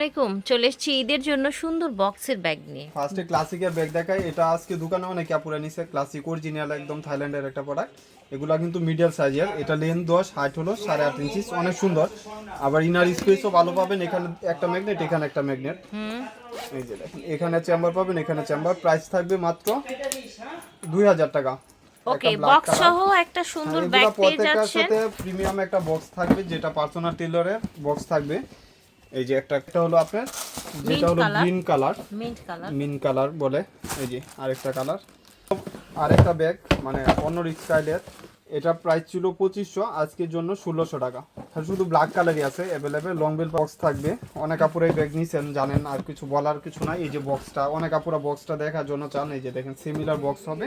আসসালামাইকুম চলে এসেছি ঈদের জন্য সুন্দর বক্সের ব্যাগ নিয়ে। ফার্স্টে ক্লাসিকের ব্যাগ দেখাই। এটা আজকে দোকানে অনেক কাপড়ে নিছে। ক্লাসিক অরিজিনাল একদম থাইল্যান্ডের একটা প্রোডাক্ট এগুলা কিন্তু মিডিয়াম সাইজের এটা লেন দশ হাইট হলো সাড়ে আট ইঞ্চি অনেক সুন্দর। আবার ইনার স্পেসও ভালো পাবেন। এখানে একটা ম্যাগনেট এখানে একটা ম্যাগনেট এই যে দেখেন এখানে চেম্বার পাবেন এখানে চেম্বার প্রাইস থাকবে মাত্র দুই হাজার টাকা। ওকে একটা বক্স সহ একটা সুন্দর ব্যাগ পেয়ে যাচ্ছেন। প্রিমিয়াম একটা বক্স থাকবে যেটা পার্সোনাল টেলরের বক্স থাকবে। এই যে একটা একটা হলো আপনার যেটা হলো। Green colour mint colour mint colour বলে এই যে আরেকটা কালার আরেকটা ব্যাগ মানে অন্য স্টাইলের এটা প্রাইস ছিল পঁচিশশো আজকের জন্য ষোলোশো টাকা। শুধু ব্ল্যাক কালারই আছে অ্যাভেলেবেল লং বেল বক্স থাকবে। অনেক কাপড় এই ব্যাগ নিয়েছেন জানেন আর কিছু বলার কিছু নাই। এই যে বক্সটা অনেক কাপড়া বক্সটা দেখার জন্য চান। এই যে দেখেন সিমিলার বক্স হবে।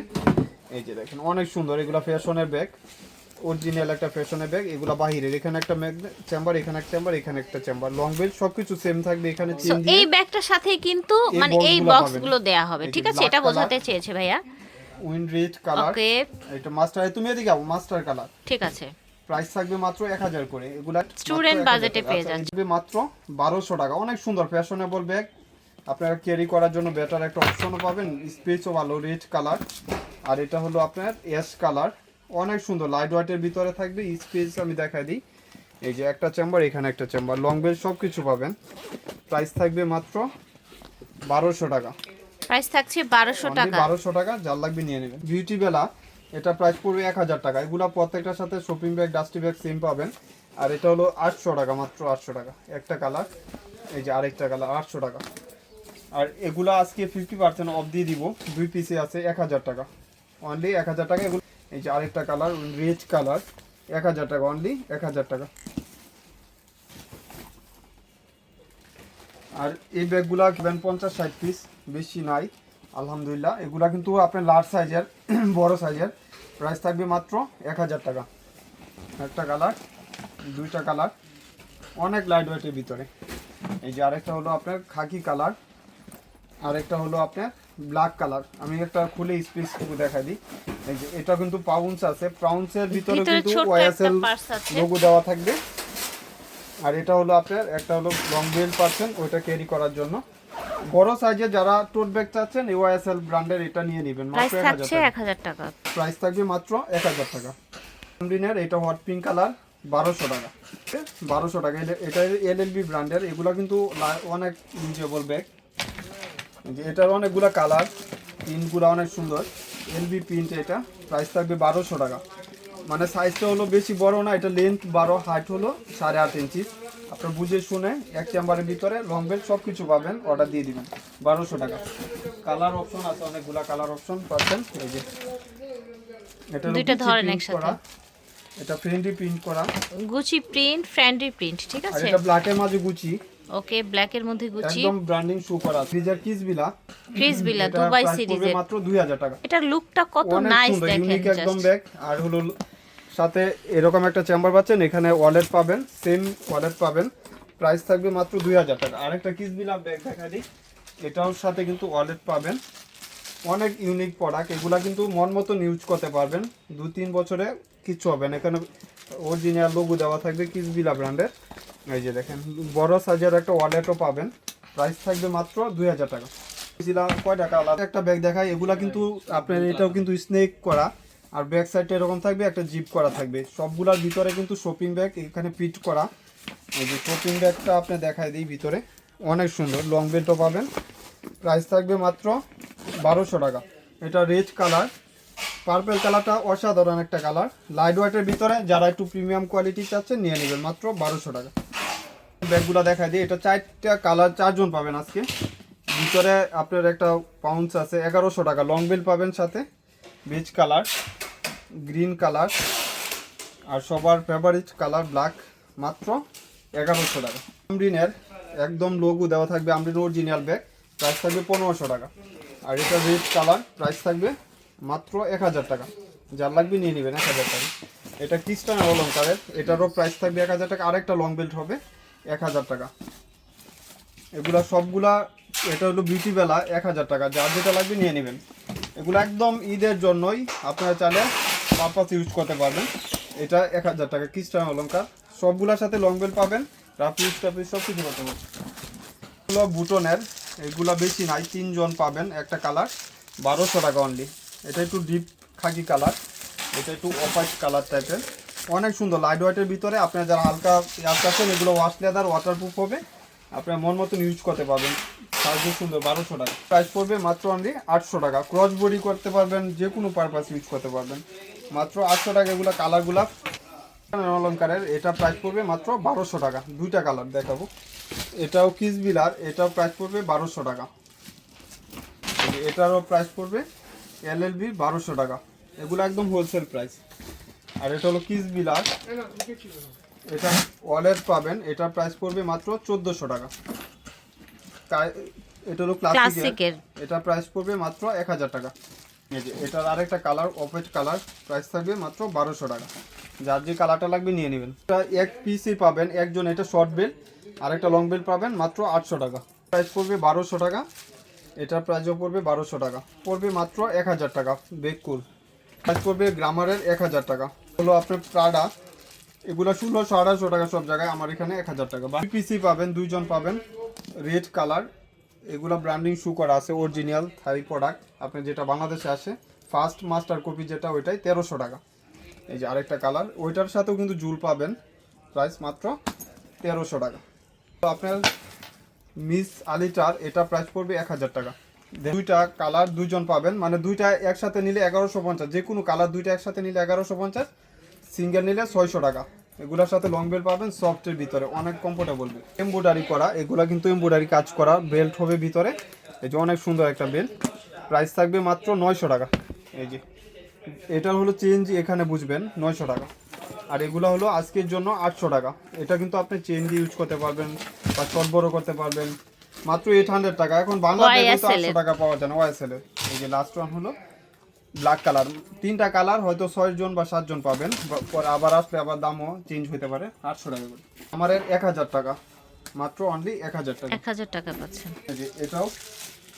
এই যে দেখেন অনেক সুন্দর এগুলো ফ্যাশনের ব্যাগ অরিজিনাল একটা ফ্যাশনের ব্যাগ এগুলো বাহিরের। এখানে একটা চেম্বার এখানে একটা চেম্বার এখানে একটা চেম্বার লং বেল সবকিছু সেম থাকবে এখানে চেন দিয়ে এই ব্যাগটার সাথে কিন্তু মানে এই boxগুলো বক্সগুলো দেয়া হবে ঠিক আছে? এটা বোঝাতে চেয়েছে ভাইয়া। উইন রেড কালার ওকে এটা মাস্টার তুমি এদিকে যাও মাস্টার কালার ঠিক আছে। প্রাইস থাকবে মাত্র এক হাজার করে। এগুলা 1000 এ টাকা। পেয়ে আচ্ছা, যাচ্ছে। মাত্র বারোশো টাকা। অনেক সুন্দর ফ্যাশনেবল ব্যাগ আপনারা ক্যারি করার জন্য বেটার একটা অপশনও পাবেন। স্পেসও ভালো রেড কালার আর এটা হলো আপনার অ্যাশ কালার অনেক সুন্দর লাইট ওয়াইটের ভিতরে থাকবে স্পেস আমি দেখাই দিই। এই যে একটা চেম্বার এখানে একটা চেম্বার লং বেল সব কিছু পাবেন। প্রাইস থাকবে মাত্র বারোশো টাকা। প্রাইস থাকছে বারোশো টাকা। বারোশো টাকা যার লাগবে নিয়ে নেবেন। বিউটি বেলা এটা প্রাইস পড়বে এক হাজার টাকা। এগুলো প্রত্যেকটার সাথে shopping bag dusty bag same পাবেন। আর এটা হলো আটশো টাকা মাত্র আটশো টাকা। একটা কালার এই যে আরেকটা কালার আটশো টাকা। আর এগুলো আজকে ফিফটি পার্সেন্ট অফ দিয়ে দিব। দুই পিসে আছে এক হাজার টাকা। অনলি এক হাজার টাকা এগুলো এই যে আরেকটা কালার রেড কালার। এক হাজার টাকা অনলি এক হাজার টাকা। আর এই ব্যাগগুলা কিবেন পঞ্চাশ ষাট পিস বেশি নাই, আলহামদুলিল্লাহ। এগুলা কিন্তু আপনার লার্জ সাইজের বড় সাইজের প্রাইস থাকবে মাত্র এক হাজার টাকা। একটা কালার, দুইটা কালার, অনেক লাইট ওয়েটের ভিতরে। এই যে আরেকটা হলো আপনার খাকি কালার, আরেকটা হলো আপনার ব্ল্যাক কালার। আমি একটা খুলে স্পেস দেখাই দিই। এই যে এটা কিন্তু পাউন্স আছে। পাউন্সের ভিতরে কিন্তু ওয়াইএসএল লোগো দেওয়া থাকবে। আর এটা হলো আপনার একটা হলো লং বেল পাচ্ছেন ওইটা ক্যারি করার জন্য। বড় সাইজে যারা টোট ব্যাগ চাচ্ছেন ওয়াইএসএল ব্র্যান্ডের এটা নিয়ে নেবেন মাত্র এক হাজার থাকছে টাকা। প্রাইস থাকবে মাত্র এক হাজার টাকা। দিনের এটা হট পিঙ্ক কালার বারোশো টাকা। বারোশো টাকা। এটা- এটা এল এল বি ব্র্যান্ডের এগুলো কিন্তু অনেক ইউজেবল ব্যাগ এটার অনেকগুলো কালার প্রিন্টগুলো অনেক সুন্দর। এলবি প্রিন্ট এটা। প্রাইস থাকবে বারোশো টাকা। মানে সাইজটা হলো বেশি বড় না এটা লেন্থ বারো হাইট হলো সাড়ে আট ইঞ্চি আপনার বুঝে শুনে এক চেম্বারের ভিতরে লং বেল্ট সব কিছু পাবেন অর্ডার দিয়ে দিবেন। বারোশো টাকা। কালার অপশন আছে অনেকগুলা কালার অপশন পাচ্ছেন। এই যে এটা দুইটা ধরেন একসাথে। করা। এটা ফ্রেন্ডলি প্রিন্ট করা। গুচি প্রিন্ট ফ্রেন্ডলি প্রিন্ট ঠিক আছে? এটা ব্ল্যাকের মাঝে গুচি ওকে ব্ল্যাকের মধ্যে গুচি একদম ব্র্যান্ডিং শু করা ফ্রিজার কিস বিলা ক্রিস বিলা এটা দুবাই সিরিজের মাত্র 2000 টাকা। এটার লুকটা কত নাইস দেখেন ইউনিক একদম ব্যাগ আর হলো সাথে এরকম একটা চেম্বার পাচ্ছেন এখানে ওয়ালেট পাবেন সেম ওয়ালেট পাবেন। প্রাইস থাকবে মাত্র 2000 টাকা। আরেকটা কিস বিলা ব্যাগ দেখা দিই। এটাও সাথে কিন্তু ওয়ালেট পাবেন। অনেক ইউনিক প্রোডাক্ট এগুলা কিন্তু মন মতন ইউজ করতে পারবেন। দু তিন বছরে কিচ্ছু হবে না। এখানে অরিজিনাল লোগো দেওয়া থাকবে কিসবিলা ব্র্যান্ডের এই যে দেখেন, বড় সাইজের একটা ওয়ালেটও পাবেন। প্রাইস থাকবে মাত্র দুই হাজার টাকা। কয় টাকা আলাদা? একটা ব্যাগ দেখায় এগুলা কিন্তু আপনার এটাও কিন্তু স্নেক করা। আর ব্যাক সাইডটা এরকম থাকবে, একটা জিপ করা থাকবে। সবগুলার ভিতরে কিন্তু শপিং ব্যাগ এখানে ফিট করা। এই যে শপিং ব্যাগটা আপনি দেখায় দিই ভিতরে। অনেক সুন্দর লং বেল্টও পাবেন। প্রাইস থাকবে মাত্র বারোশো টাকা। এটা রেড কালার পার্পেল কালারটা অসাধারণ একটা কালার লাইট ওয়েটের ভিতরে যারা একটু প্রিমিয়াম কোয়ালিটি চাচ্ছেন, নিয়ে নেবেন। মাত্র বারোশো টাকা। ব্যাগগুলো দেখাই দিই। এটা চারটা কালার চারজন পাবেন আজকে। ভিতরে আপনার একটা পাউন্স আছে, এগারোশো টাকা। লং বেল পাবেন সাথে। বেজ কালার গ্রিন কালার আর সবার ফেভারিট কালার ব্ল্যাক মাত্র এগারোশো টাকা। আমরিনের একদম লোগো দেওয়া থাকবে, আমরিন অরিজিনাল ব্যাগ প্রাইস থাকবে পনেরোশো টাকা। আর এটা রেড কালার প্রাইস থাকবে মাত্র এক হাজার টাকা। যার লাগবে নিয়ে নেবেন এক হাজার টাকা। এটা ক্রিস্টান অলঙ্কারের এটারও প্রাইস থাকবে এক হাজার টাকা। আরেকটা লং বেল্ট হবে। এক হাজার টাকা। এগুলা সবগুলা, এটা হলো বিউটি বেলা, এক হাজার টাকা। যার যেটা লাগবে নিয়ে নেবেন। এগুলো একদম ঈদের জন্যই আপনারা চাইলে পারপাস ইউজ করতে পারবেন। এটা এক হাজার টাকা ক্রিস্টান অলঙ্কার সবগুলোর সাথে লং বেল পাবেন, রাফ ইউজ টাফ ইউজ সব কিছু করতে পারবেন। এগুলো বুটনের, এগুলো বেশি নাই, তিনজন পাবেন একটা কালার, বারোশো টাকা অনলি এটা একটু ডিপ খাকি কালার। এটা একটু অপাইট কালার টাইপের অনেক সুন্দর লাইট হোয়াইটের ভিতরে আপনার যারা হালকা আছেন, এগুলো ওয়াশ লেদার ওয়াটারপ্রুফ হবে। আপনার মন মতন ইউজ করতে পারবেন। সাইজও সুন্দর, বারোশো টাকা। প্রাইস পড়বে মাত্র অনলি আটশো টাকা। ক্রস বডি করতে পারবেন, যে কোনো পারপাস ইউজ করতে পারবেন। মাত্র আটশো টাকা এগুলো কালারগুলা অলঙ্কারের এটা প্রাইস পড়বে মাত্র বারোশো টাকা। দুইটা কালার দেখাবো। এটাও কিস বিলার এটাও প্রাইস পড়বে বারোশো টাকা। এটারও প্রাইস পড়বে এল এল বি বারোশো টাকা। এগুলো একদম হোলসেল প্রাইস আর এটা হলো কিস বিলার এটা ওয়ালেট পাবেন এটার প্রাইস পড়বে মাত্র চোদ্দোশো টাকা। এটা হলো ক্লাসিকের ক্লাসিকের এটা প্রাইস পড়বে মাত্র এক হাজার টাকা। এই যে এটার আরেকটা কালার অপেট কালার প্রাইস থাকবে মাত্র বারোশো টাকা। যার যে কালারটা লাগবে নিয়ে নেবেন। এটা এক পিসই পাবেন একজন এটা শর্ট বেল আরেকটা লং বেল পাবেন মাত্র আটশো টাকা। প্রাইস পড়বে বারোশো টাকা এটার প্রাইসও পড়বে বারোশো টাকা। পড়বে মাত্র এক হাজার টাকা বেকুল প্রাইস পড়বে গ্রামারের এক হাজার টাকা। হলো আপনার প্রাডা এগুলো ষোলোশো আড়াইশো টাকা সব জায়গায়, আমার এখানে এক হাজার টাকা। দুই পিসি পাবেন, দুইজন পাবেন। রেড কালার এগুলো ব্র্যান্ডিং শু করা আছে অরিজিনাল থাই প্রোডাক্ট আপনি যেটা বাংলাদেশে আসে ফার্স্ট মাস্টার কপি যেটা, ওইটাই তেরোশো টাকা। এই যে আরেকটা কালার ওইটার সাথেও কিন্তু জুল পাবেন। প্রাইস মাত্র তেরোশো টাকা। তো আপনার মিস আলিটার এটা প্রাইস পড়বে এক হাজার টাকা। দুইটা কালার দুইজন পাবেন। মানে দুইটা একসাথে নিলে এগারোশো পঞ্চাশ। যে কোনো কালার দুইটা একসাথে নিলে এগারোশো পঞ্চাশ। সিঙ্গেল নিলে ছয়শো টাকা। এগুলোর সাথে লং বেল্ট পাবেন সফটের ভিতরে। অনেক কমফোর্টেবল বেল্ট এমব্রয়ডারি করা, এগুলা কিন্তু এমব্রয়ডারি কাজ করা বেল্ট হবে ভিতরে। এই যে অনেক সুন্দর একটা বেল্ট প্রাইস থাকবে মাত্র নয়শো টাকা। এই যে। এটা হলো চেঞ্জ, এখানে বুঝবেন, নয়শো টাকা। আর এগুলো হলো আজকের জন্য আটশো টাকা। এটা কিন্তু আপনি চেঞ্জ ইউজ করতে পারবেন বা বড় করতে পারবেন। মাত্র এইট হান্ড্রেড টাকা। এখন বাংলাদেশে YSL আটশো এর। টাকা পাওয়া যায় না ওয়াইএসএল এই যে লাস্ট ওয়ান হলো ব্ল্যাক কালার তিনটা কালার হয়তো ছয় জন বা সাতজন পাবেন। বা- পরে আবার আসলে আবার দামও চেঞ্জ হতে পারে। আটশো টাকা করে। আমার এক হাজার টাকা। মাত্র অনলি এক হাজার টাকা। এক হাজার টাকা পাচ্ছেন। এই যে এটাও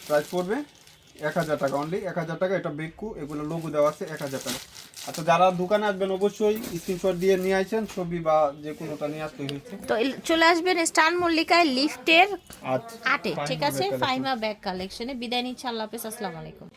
প্রাইস পড়বে। এক হাজার টাকা অনলি এক হাজার টাকা এটা বেকু এগুলো লোগো দেওয়া আছে এক হাজার টাকা। আচ্ছা যারা দোকানে আসবেন অবশ্যই স্ক্রিনশট দিয়ে নিয়ে আসেন ছবি বা যে কোনোটা নিয়ে আসতে হয়েছে। তো চলে আসবেন স্টান মল্লিকায় লিফটের আচ্ছা আটে ঠিক আছে? ফাইমা ব্যাগ কালেকশনে বিদায় নিচ্ছি আল্লাহ হাফেজ আসসালামু আলাইকুম।